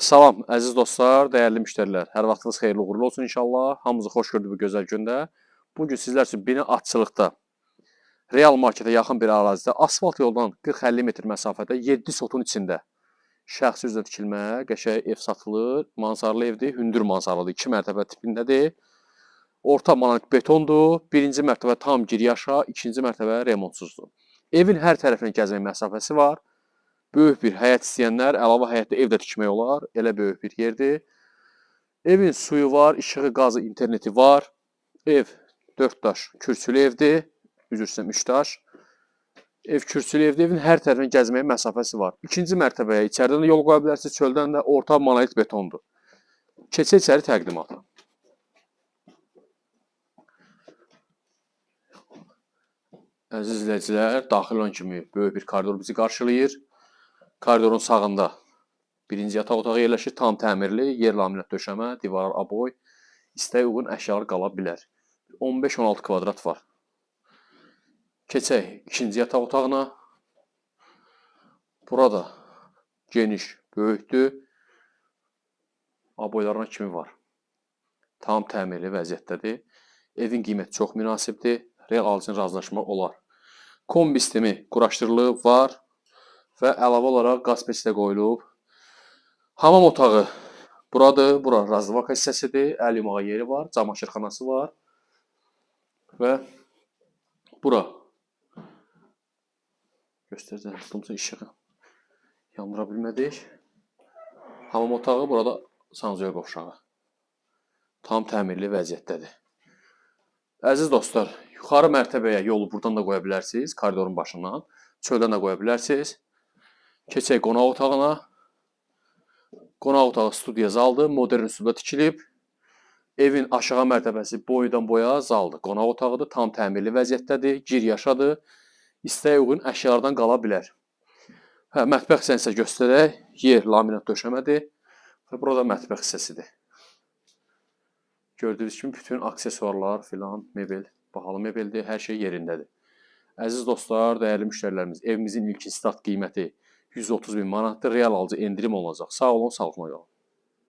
Salam, əziz dostlar, dəyərli müştərilər. Hər vaxtınız xeyirli uğurlu olsun inşallah. Hamınızı xoş gördük bu gözəl gündə. Bu gün sizlər üçün bina atçılıqda Real marketə yaxın bir ərazidə asfalt yoldan 40-50 metr məsafədə 7 sotun içində şəxsi üzrə tikilmə, qəşəng ev satılır. Mansarlı evdir, hündür mansarlıdır. 2 mərtəbə tipindədir. Orta monolit betondur. Birinci mərtəbə tam giriyaşa, ikinci mərtəbə remontsuzdur. Evin hər tərəfinə gəzmək məsafəsi var. Böyük bir həyət istəyənlər əlavə həyətdə ev də tikmək olar. Elə böyük bir yerdir. Evin suyu var, işığı, qazı, interneti var. Ev 4 daş kürsülü evdir. Üzr istəyirəm 3 daş. Ev kürsülü evdir. Evin hər tərəfinə gəzməyə məsafəsi var. İkinci mərtəbəyə içəridən də yol qoya bilərsiniz. Çöldən də orta monolit betondur. Keçək içəri təqdimata. Əziz izləyicilər, daxil olan kimi böyük bir koridor bizi qarşılayır. Koridorun sağında birinci yataq otağı yerləşir, tam təmirli, yer laminat döşəmə, divar aboy, istəyə uyğun əşyalar qala bilər. 15-16 kvadrat var. Keçək ikinci yataq otağına. Burada geniş, böyükdür. Aboylarına kimi var. Tam təmirli vəziyyətdədir. Evin qiyməti çox münasibdir. Real alıcının razılaşmaq olar. Kombi sistemi quraşdırılıb, var və əlavə olaraq qaz peçi də qoyulub. Hamam otağı buradır. Bura razvaka hissəsidir. Əl yumağa yeri var, cam aşırxanası var. Və bura göstərəcəm, tutmuşsa işığı yandıra bilmədik. Hamam otağı burada sanzor qovşağı. Tam təmirli vəziyyətdədir. Əziz dostlar, yuxarı mərtəbəyə yolu buradan da qoya bilərsiniz, koridorun başından. Çöldən də qoya bilərsiniz. Keçək qonaq otağına. Qonaq otağı studiya zaldır, modern üsulda tikilib. Evin aşağı mərtəbəsi boydan boya zaldır. Qonaq otağıdır, tam təmirli vəziyyətdədir, gir yaşadır. İstəyə uyğun əşyalardan qala bilər. Hə, mətbəx hissəni isə göstərək. Yer laminat döşəmədir və burada mətbəx hissəsidir. Gördüyünüz kimi bütün aksesuarlar filan, mebel, bahalı mebeldir, hər şey yerindədir. Əziz dostlar, dəyərli müştərilərimiz, evimizin ilkin start qiyməti 130 min manatdır. Real alıcı endirim olacaq. Sağ olun, sağlıqla qalın.